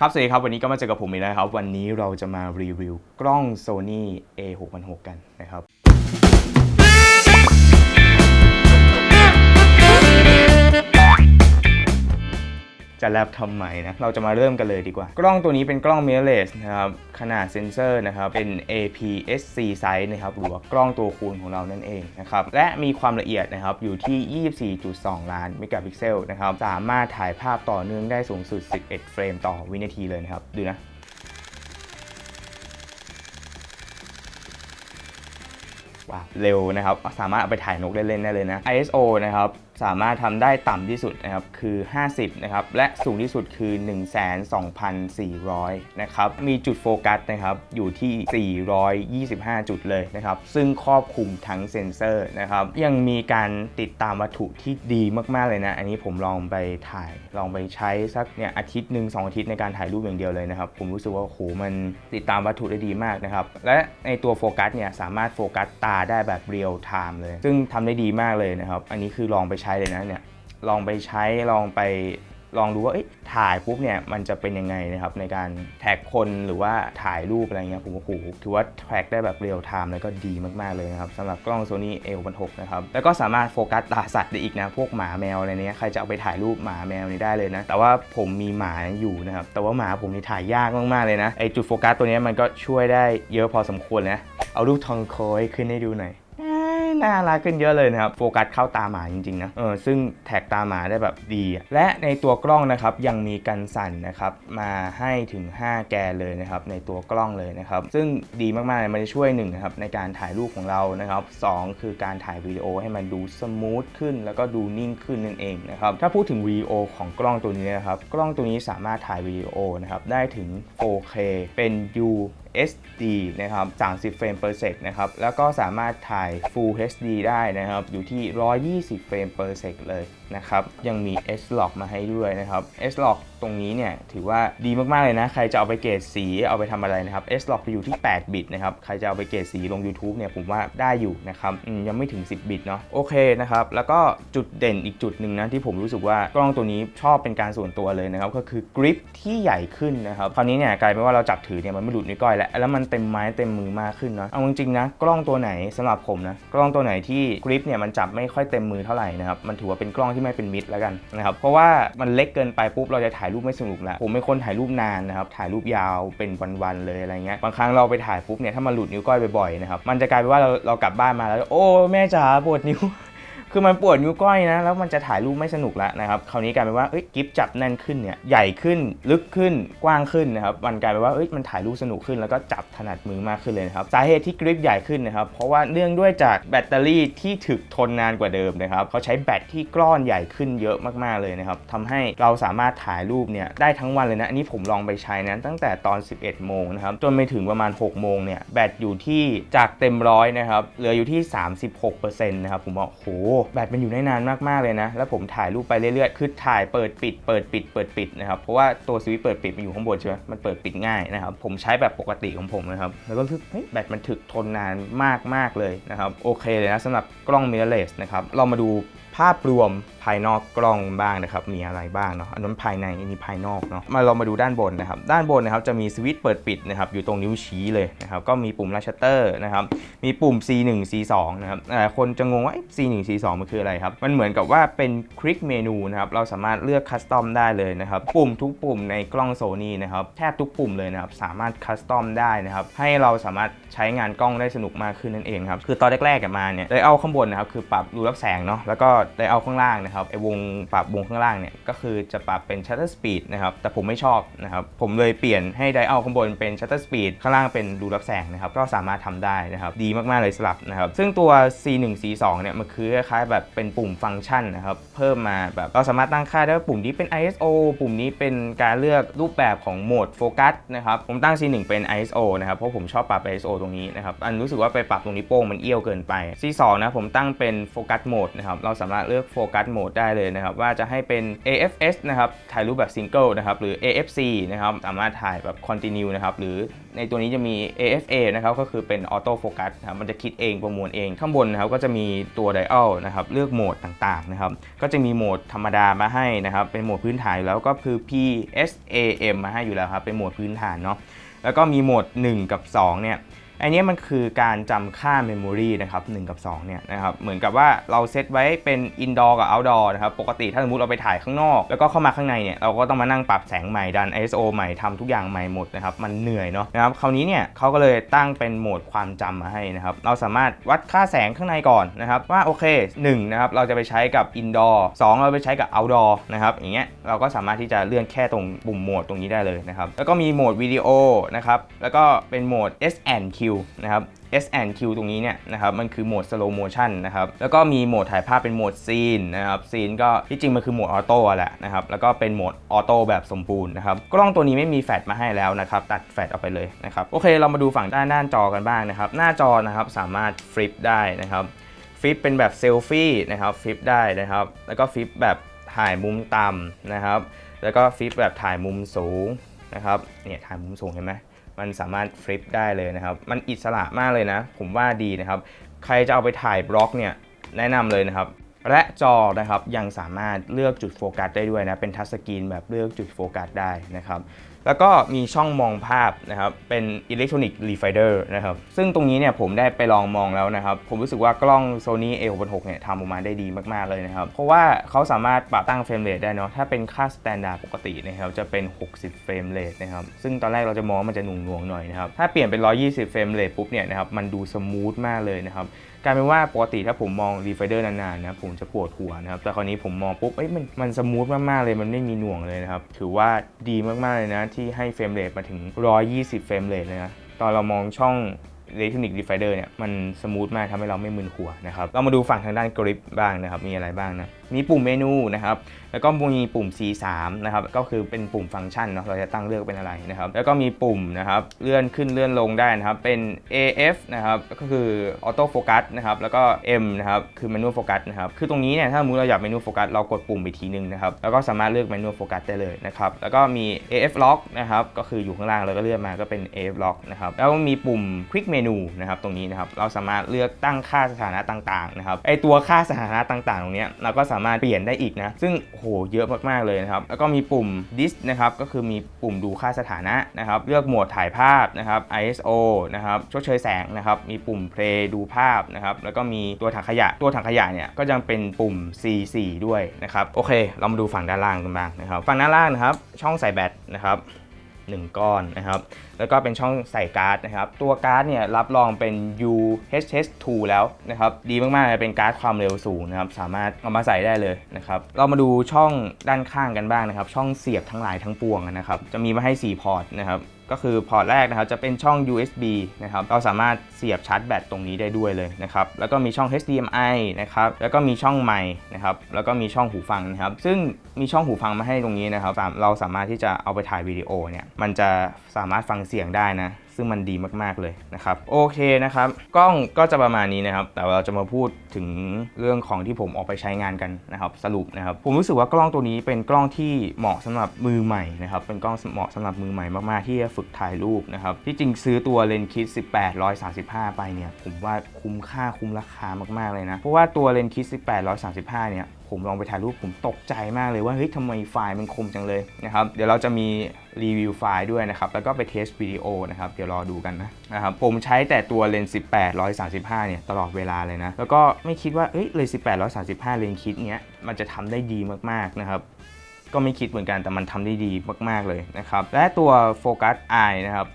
ครับสวัสดีครับวันนี้ก็มาเจอกับผมอีกแล้วครับ วันนี้เราจะมารีวิวกล้อง Sony A6006 กันนะครับ จะแลบทำไมนะ เราจะมาเริ่มกันเลยดีกว่า กล้องตัวนี้เป็นกล้อง mirrorless นะครับ ขนาดเซนเซอร์นะครับเป็น APS-C size นะครับ หรือว่ากล้องตัวคูณของเรานั่นเองนะครับ และมีความละเอียดนะครับ อยู่ที่ 24.2 ล้านเมกะพิกเซลนะครับ สามารถถ่ายภาพต่อเนื่องได้สูงสุด 11 เฟรมต่อวินาทีเลยนะครับ ดูนะว้าวเร็วนะครับ สามารถเอาไปถ่ายนกเล่นๆได้เลยนะ ISO นะครับ สามารถทำได้ต่ำที่สุดนะครับคือ 50 นะครับ และสูงที่สุดคือ 12,400 นะครับ มีจุดโฟกัสนะครับอยู่ที่ 425 จุดเลยนะครับ ซึ่งครอบคลุมทั้งเซ็นเซอร์นะครับ ยังมีการติดตามวัตถุที่ดีมาก ๆ เลยนะ อันนี้ผมลองไปถ่าย ลองไปใช้สักเนี่ยอาทิตย์หนึ่งสองอาทิตย์ในการถ่ายรูปอย่างเดียวเลยนะครับ ผมรู้สึกว่าโหมันติดตามวัตถุได้ดีมากนะครับ และในตัวโฟกัสเนี่ยสามารถโฟกัสตาได้แบบเรียลไทม์เลย ซึ่งทำได้ดีมากเลยนะครับ อันนี้คือลองไปใช้เลยนะเนี่ยลองไปใช้ลองไปลองดูว่าถ่ายปุ๊บเนี่ยมันจะเป็นยังไงนะครับในการแท็กคนหรือว่าถ่ายรูปอะไรเงี้ยผมว่าโอ้โหถือว่าแท็กได้แบบเรียลไทม์แล้วก็ดีมากๆเลยนะครับสำหรับกล้อง Sony A66 นะครับแล้วก็สามารถโฟกัสตาสัตว์ได้อีกนะพวกหมาแมวอะไรเนี้ยใครจะเอาไปถ่ายรูปหมาแมวนี่ได้เลยนะแต่ว่าผมมีหมาอยู่นะครับแต่ว่าหมาผมนี่ถ่ายยากมากๆเลยนะไอจุดโฟกัสตัวเนี้ยมันก็ช่วยได้เยอะพอสมควรนะเอารูปทองโคยขึ้นให้ดูหน่อย น่ารักขึ้นเยอะเลยนะครับ โฟกัสเข้าตาหมาจริงๆนะ เออ ซึ่งแท็กตาหมาได้แบบดี และในตัวกล้องนะครับยังมีกันสั่นนะครับมาให้ถึง 5 แกเลยนะครับในตัวกล้องเลยนะครับ ซึ่งดีมากๆเลยมันจะช่วยหนึ่งนะครับในการถ่ายรูปของเรานะครับสองคือการถ่ายวิดีโอให้มันดูสมูทขึ้น แล้วก็ดูนิ่งขึ้นนั่นเองนะครับ ถ้าพูดถึงวิดีโอของกล้องตัวนี้นะครับ กล้องตัวนี้สามารถถ่ายวิดีโอนะครับได้ถึง 4K เป็น U HD นะครับ 30 เฟรม per sec นะครับ แล้วก็สามารถถ่าย Full HD ได้นะครับ อยู่ที่ 120 เฟรม per sec เลย นะครับยังมี S-Log มาให้ด้วยนะครับ S-Log ตรงนี้เนี่ยถือว่าดีมาก ๆ เลยนะ ใครจะเอาไปเกรดสีเอาไปทำอะไรนะครับ S-Log จะอยู่ที่ 8 บิตนะครับ ใครจะเอาไปเกรดสีลง YouTube เนี่ยผมว่าได้อยู่นะครับยังไม่ถึง 10 บิตเนาะโอเคนะครับ แล้วก็จุดเด่นอีกจุดหนึ่งนะที่ผมรู้สึกว่ากล้องตัวนี้ชอบเป็นการส่วนตัวเลยนะครับ ก็คือกริปที่ใหญ่ขึ้นนะครับคราวนี้เนี่ยกลายเป็นว่าเราจับถือเนี่ยมันไม่หลุดนิ้วก้อยแล้วแล้วมันเต็มไม้เต็มมือมากขึ้นเนาะเอาจริงๆนะกล้องตัวไหนสำหรับผมนะกล้องตัวไหนที่กริปเนี่ยมันจับไม่ค่อยเต็มมือเท่าไหร่นะครับมันถือว่าเป็นกล้องที่ไม่เป็นมิดแล้วกันนะครับเพราะว่ามันเล็กเกินไปปุ๊บเราจะถ่ายรูปไม่สนุกละผมเป็นคนถ่ายรูปนานนะครับถ่ายรูปยาวเป็นวันๆเลยอะไรเงี้ยบางครั้งเราไปถ่ายปุ๊บเนี่ยถ้ามันหลุดนิ้วก้อยบ่อยๆนะครับมันจะกลายเป็นว่าเราเรากลับบ้านมาแล้ว โอ้แม่จ๋าปวดนิ้ว คือมันปวดนิ้วก้อยนะ แล้วมันจะถ่ายรูปไม่สนุกแล้วนะครับ คราวนี้กลายเป็นว่าเอ้ยกิฟจับแน่นขึ้นเนี่ย ใหญ่ขึ้น ลึกขึ้น กว้างขึ้นนะครับ มันกลายเป็นว่าเอ้ยมันถ่ายรูปสนุกขึ้น แล้วก็จับถนัดมือมากขึ้นเลยนะครับ สาเหตุที่กริปใหญ่ขึ้นนะครับ เพราะว่าเนื่องด้วยจากแบตเตอรี่ที่ถึกทนนานกว่าเดิมนะครับ เขาใช้แบตที่กล้อนใหญ่ขึ้นเยอะมากๆเลยนะครับทำให้เราสามารถถ่ายรูปเนี่ยได้ทั้งวันเลยนะ อันนี้ผมลองไปใช้นะตั้งแต่ตอน 11 โมงนะครับ จนไปถึงประมาณ 6 โมงเนี่ย แบตอยู่ที่จากเต็มร้อยนะครับ เหลืออยู่ที่ 36%นะครับ ผมบอกโหแบตมันอยู่ได้นานมากๆเลยนะ แล้วผมถ่ายรูปไปเรื่อยๆ คือถ่ายเปิดปิดเปิดปิดเปิดปิดนะครับ เพราะว่าตัวสวิตช์เปิดปิดมันอยู่ข้างบนใช่ไหมมันเปิดปิดง่ายนะครับ ผมใช้แบบปกติของผมนะครับ แล้วก็รู้สึกเฮ้ยแบตมันถึกทนนานมากๆเลยนะครับ โอเคเลยนะสำหรับกล้องมิเรเลสนะครับ เรามาดูภาพรวมายนอกกล้องบ้างนะครับ มีอะไรบ้างเนาะอันนั้นภายในอันนี้ภายนอกเนาะมาเรามาดูด้านบนนะครับ ด้านบนนะครับจะมีสวิตช์เปิดปิดนะครับอยู่ตรงนิ้วชี้เลยนะครับก็มีปุ่มลัชชัตเตอร์นะครับมีปุ่ม C1 C2 นะครับหลายคนจะงงว่า C1 C2 มันคืออะไรครับ มันเหมือนกับว่าเป็นคลิกเมนูนะครับเราสามารถเลือกคัสตอมได้เลยนะครับปุ่มทุกปุ่มในกล้องโซนี่นะครับแทบทุกปุ่มเลยนะครับสามารถคัสตอมได้นะครับให้เราสามารถใช้งานกล้องได้สนุกมากขึ้นนั่นเองครับคือตอนแรกๆกันมาเนี่ยได้เอาข้างบนนะครับคือปรับรูรับแสงเนาะแล้วก็ได้เอาข้างล่างนะครับไอวงปรับวงข้างล่างเนี่ยก็คือจะปรับเป็น shutter speed นะครับแต่ผมไม่ชอบนะครับผมเลยเปลี่ยนให้ไดเอาข้างบนเป็น shutter speed ข้างล่างเป็นรูรับแสงนะครับก็สามารถทำได้นะครับดีมากๆเลยสลับนะครับซึ่งตัว C1 C2 เนี่ยมันคือคล้ายๆแบบเป็นปุ่มฟังก์ชันนะครับเพิ่มมาแบบเราสามารถตั้งค่าได้ว่าปุ่มนี้เป็น ISO ปุ่มนี้เป็นการเลือกรูปแบบของโหมดโฟกัสนะครับผมตั้ง C1 เป็น ISO นะครับเพราะผมชอบปรับ ISO ตรงนี้นะครับอันรู้สึกว่าไปปรับตรงนี้โป้งมันเอี้ยวเกินไป C2 นะผมตั้งเป็นโฟกัสโหมดนะครับเราสามารถเลือกโฟกัสโหมดดได้เลยนะครับว่าจะให้เป็น AFS นะครับถ่ายรูปแบบซิงเกิลนะครับหรือ AFC นะครับสามารถถ่ายแบบ continue นะครับหรือในตัวนี้จะมี AFA นะครับก็คือเป็นออโต้โฟกัสนะครับมันจะคิดเองประมวลเองข้างบนนะครับก็จะมีตัวไดอัลนะครับเลือกโหมดต่างๆนะครับก็จะมีโหมดธรรมดามาให้นะครับเป็นโหมดพื้นฐานแล้วก็คือ PSAM มาให้อยู่แล้วครับเป็นโหมดพื้นฐานเนาะแล้วก็มีโหมด 1 กับ 2 เนี่ย อันนี้มันคือการจำค่าเมมโมรีนะครับ1กับ2เนี่ยนะครับเหมือนกับว่าเราเซตไว้เป็นอินดอร์กับ o อ t ดอร์นะครับปกติถ้าสมมติเราไปถ่ายข้างนอก แล้วก็เข้ามาข้างในเนี่ยเราก็ต้องมานั่งปรับแสงใหม่ดัน ISO ใหม่ทำทุกอย่างใหม่หมดนะครับมันเหนื่อยเนาะนะครับคราวนี้เนี่ยเขาก็เลยตั้งเป็นโหมดความจำมาให้นะครับเราสามารถวัดค่าแสงข้างในก่อนนะครับว่าโอเค1นะครับเราจะไปใช้กับอินดอร์สเราไปใช้กับ outdoor นะครับอย่างเงี้ยเราก็สามารถที่จะเลื่อนแค่ตรงปุ่มโหมดตรงนี้ได้เลยนะครับแล้วก็มีโหมดวิดีโอนะครับแล้วก็เป็นโหมด S&Q นะครับ S&Q ตรงนี้เนี่ยนะครับมันคือโหมด slow motion นะครับแล้วก็มีโหมดถ่ายภาพเป็นโหมดซีนนะครับซีนก็ที่จริงมันคือโหมดออโต้แหละนะครับแล้วก็เป็นโหมดออโต้แบบสมบูรณ์นะครับกล้องตัวนี้ไม่มีแฟลชมาให้แล้วนะครับตัดแฟลชออกไปเลยนะครับโอเคเรามาดูฝั่งด้านด้าจอกันบ้างนะครับหน้าจอนะครับสามารถฟลิปได้นะครับฟลิปเป็นแบบเซลฟี่นะครับฟลิปได้นะครับแล้วก็ฟลิปแบบถ่ายมุมต่ำนะครับแล้วก็ฟลิปแบบถ่ายมุมสูงนะครับเนี่ยถ่ายมุมสูงเห็นไหม มันสามารถฟลิปได้เลยนะครับ มันอิสระมากเลยนะ ผมว่าดีนะครับ ใครจะเอาไปถ่ายบล็อกเนี่ยแนะนำเลยนะครับและจอนะครับยังสามารถเลือกจุดโฟกัสได้ด้วยนะ เป็นทัชสกรีนแบบเลือกจุดโฟกัสได้นะครับ แล้วก็มีช่องมองภาพนะครับ เป็นอิเล็กทรอนิกส์รีไฟเดอร์นะครับ ซึ่งตรงนี้เนี่ยผมได้ไปลองมองแล้วนะครับ ผมรู้สึกว่ากล้อง Sony A66 เนี่ยทำออกมาได้ดีมาก ๆ เลยนะครับ เพราะว่าเขาสามารถปรับตั้งเฟรมเรทได้เนาะ ถ้าเป็นค่าสแตนดาร์ดปกตินะครับจะเป็น 60 เฟรมเรทนะครับ ซึ่งตอนแรกเราจะมองว่ามันจะหน่วงๆหน่อยนะครับ ถ้าเปลี่ยนเป็น 120 เฟรมเรทปุ๊บเนี่ยนะครับ มันดูสมูทมากเลยนะครับกลายเป็นว่าปกติถ้าผมมองรีไฟเดอร์นานๆนะผมจะปวดหัวนะครับ แต่คราวนี้ผมมองปุ๊บเอ้ยมันมันสมูทมากๆเลยมันไม่มีหน่วงเลยนะครับถือว่าดีมากๆเลยนะทที่ให้เฟรมเรทมาถึง 120 เฟรมเรทเลยนะตอนเรามองช่องเลทรอนิกดีไฟเดอร์เนี่ยมันสมูทมากทำให้เราไม่มึนหัวนะครับ เรามาดูฝั่งทางด้านกริปบ้างนะครับ มีอะไรบ้างนะ มีปุ่มเมนูนะครับ แล้วก็มีปุ่ม C3 นะครับ ก็คือเป็นปุ่มฟังก์ชันเนาะ เราจะตั้งเลือกเป็นอะไรนะครับ แล้วก็มีปุ่มนะครับ เลื่อนขึ้นเลื่อนลงได้นะครับ เป็น AF นะครับ ก็คือออโต้โฟกัสนะครับ แล้วก็ M นะครับ คือ manual focus นะครับ คือตรงนี้เนี่ย ถ้ามมติเราอยาก manual focus เรากดปุ่มไปทีนึงนะครับ แล้วก็สามารถเลือก manual focus ได้เลยนะครับ แล้วก็มี AF lock นะครับ ก็คืออยู่ข้างล่างเราก็เลื่อนมาก็เป็น AF lock นะครับ แล้วมีปุ่ม quick menu นะครับ ตรงนี้นะครับ เราสามารถเลือกตั้งค่าสถานะต่างๆนะครับ ไอตัวค่าสถานะต่างๆ ตรงเนี้ยเราก็สามารถเปลี่ยนได้อีกนะ ซึ่งโหเยอะมากๆเลยนะครับ แล้วก็มีปุ่ม dis นะครับ ก็คือมีปุ่มดูค่าสถานะนะครับ เลือกโหมดถ่ายภาพนะครับ ISO นะครับชดเชยแสงนะครับ มีปุ่ม play ดูภาพนะครับ แล้วก็มีตัวถังขยะ ตัวถังขยะเนี่ยก็ยังเป็นปุ่ม C4 ด้วยนะครับ โอเค เรามาดูฝั่งด้านล่างกันบ้างนะครับ ฝั่งด้านล่างนะครับ ช่องใส่แบตนะครับ 1 ก้อนนะครับ แล้วก็เป็นช่องใส่การ์ดนะครับ ตัวการ์ดเนี่ยรับรองเป็น UHS2 แล้วนะครับ ดีมากๆเลยเป็นการ์ดความเร็วสูงนะครับ สามารถเอามาใส่ได้เลยนะครับ เรามาดูช่องด้านข้างกันบ้างนะครับ ช่องเสียบทั้งหลายทั้งปวงนะครับ จะมีมาให้ 4 พอร์ตนะครับ ก็คือพอร์ตแรกนะครับจะเป็นช่อง USB นะครับเราสามารถเสียบชาร์จแบตตรงนี้ได้ด้วยเลยนะครับแล้วก็มีช่อง HDMI นะครับแล้วก็มีช่องไมค์นะครับแล้วก็มีช่องหูฟังนะครับซึ่งมีช่องหูฟังมาให้ตรงนี้นะครับเราสามารถที่จะเอาไปถ่ายวิดีโอเนี่ยมันจะสามารถฟังเสียงได้นะ ซึ่งมันดีมากๆเลยนะครับโอเคนะครับกล้องก็จะประมาณนี้นะครับ แต่เราจะมาพูดถึงเรื่องของที่ผมออกไปใช้งานกันนะครับ สรุปนะครับ ผมรู้สึกว่ากล้องตัวนี้เป็นกล้องที่เหมาะสำหรับมือใหม่นะครับเป็นกล้องเหมาะสำหรับมือใหม่มากๆที่จะฝึกถ่ายรูปนะครับที่จริงซื้อตัวเลนส์คิด 18 135 ไปเนี่ยผมว่าคุ้มค่าคุ้มราคามากๆเลยนะเพราะว่าตัวเลนส์คิด 18 135 เนี่ย ผมลองไปถ่ายรูปผมตกใจมากเลยว่าเฮ้ยทำไมไฟล์มันคมจังเลยนะครับเดี๋ยวเราจะมีรีวิวไฟล์ด้วยนะครับแล้วก็ไปเทสวิดีโอนะครับเดี๋ยวรอดูกันนะนะครับผมใช้แต่ตัวเลนส์18 135 เนี่ยตลอดเวลาเลยนะแล้วก็ไม่คิดว่าเอ้ยเลนส์18 135 เลนส์คิดเนี้ยมันจะทำได้ดีมากๆนะครับก็ไม่คิดเหมือนกันแต่มันทำได้ดีมากๆเลยนะครับและตัวโฟกัส Eye นะครับ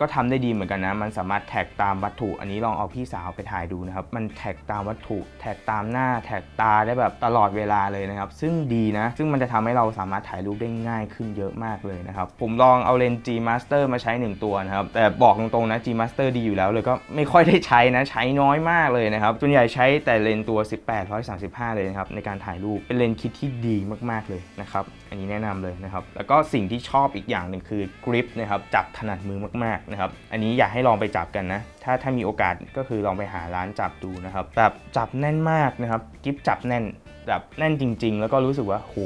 ก็ทำได้ดีเหมือนกันนะ มันสามารถแท็กตามวัตถุ อันนี้ลองเอาพี่สาวไปถ่ายดูนะครับ มันแท็กตามวัตถุ แท็กตามหน้า แท็กตาได้แบบตลอดเวลาเลยนะครับ ซึ่งดีนะ ซึ่งมันจะทำให้เราสามารถถ่ายรูปได้ง่ายขึ้นเยอะมากเลยนะครับ ผมลองเอาเลนส์ G Master มาใช้ 1 ตัวนะครับ แต่บอกตรงๆนะ G Master ดีอยู่แล้วเลยก็ไม่ค่อยได้ใช้นะ ใช้น้อยมากเลยนะครับ ส่วนใหญ่ใช้แต่เลนส์ตัว 18 135 เลยนะครับในการถ่ายรูป เป็นเลนส์คิดที่ดีมากๆเลยนะครับ อันนี้แนะนำเลยนะครับ แล้วก็สิ่งที่ชอบอีกอย่างหนึ่งคือกริปนะครับ จับถนัดมือมากๆนะครับอันนี้อยากให้ลองไปจับกันนะถ้าถ้ามีโอกาสก็คือลองไปหาร้านจับดูนะครับแบบจับแน่นมากนะครับกริปจับแน่นแบบแน่นจริง ๆ แล้วก็รู้สึกว่าโห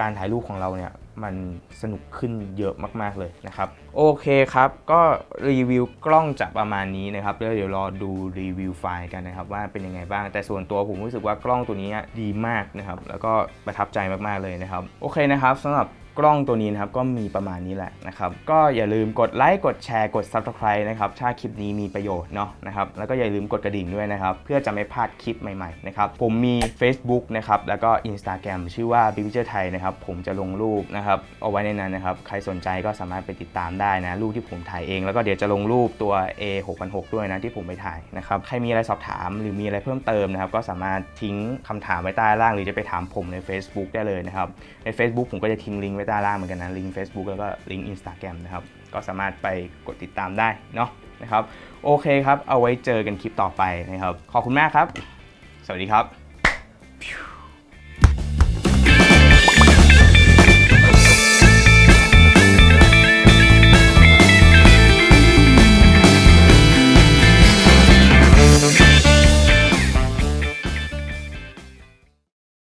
การถ่ายรูปของเราเนี่ยมันสนุกขึ้นเยอะมาก ๆ เลยนะครับ โอเคครับ ก็รีวิวกล้องจะประมาณนี้นะครับแล้วเดี๋ยวรอดูรีวิวไฟล์กันนะครับ ว่าเป็นยังไงบ้าง แต่ส่วนตัวผมรู้สึกว่ากล้องตัวนี้ดีมากนะครับ แล้วก็ประทับใจมาก ๆ เลยนะครับ โอเคนะครับสำหรับ กล้องตัวนี้นะครับก็มีประมาณนี้แหละนะครับก็อย่าลืมกดไลค์กดแชร์กด Subscribe นะครับถ้าคลิปนี้มีประโยชน์เนาะนะครับแล้วก็อย่าลืมกดกระดิ่งด้วยนะครับเพื่อจะไม่พลาดคลิปใหม่ๆนะครับผมมี Facebook นะครับแล้วก็ Instagram ชื่อว่า b i g เ Thai นะครับผมจะลงรูปนะครับเอาไว้ในนั้นนะครับใครสนใจก็สามารถไปติดตามได้นะรูปที่ผมถ่ายเองแล้วก็เดี๋ยวจะลงรูปตัว A 6 0 6ด้วยนะที่ผมไปถ่ายนะครับใครมีอะไรสอบถามหรือมีอะไรเพิ่มเติมนะครับก็สามารถทิ้งคำถามไว้ใต้ล่าง หรือจะไปถามผมใน Facebook ได้เลยนะครับใน Facebook ผมก็จะทิ้งลิงก์ไว้ใต้ล่างเหมือนกันนะลิงก์ Facebook แล้วก็ลิงก์ Instagram นะครับ ก็สามารถไปกดติดตามได้เนาะนะครับ โอเคครับ เอาไว้เจอกันคลิปต่อไปนะครับ ขอบคุณมากครับ สวัสดีครับ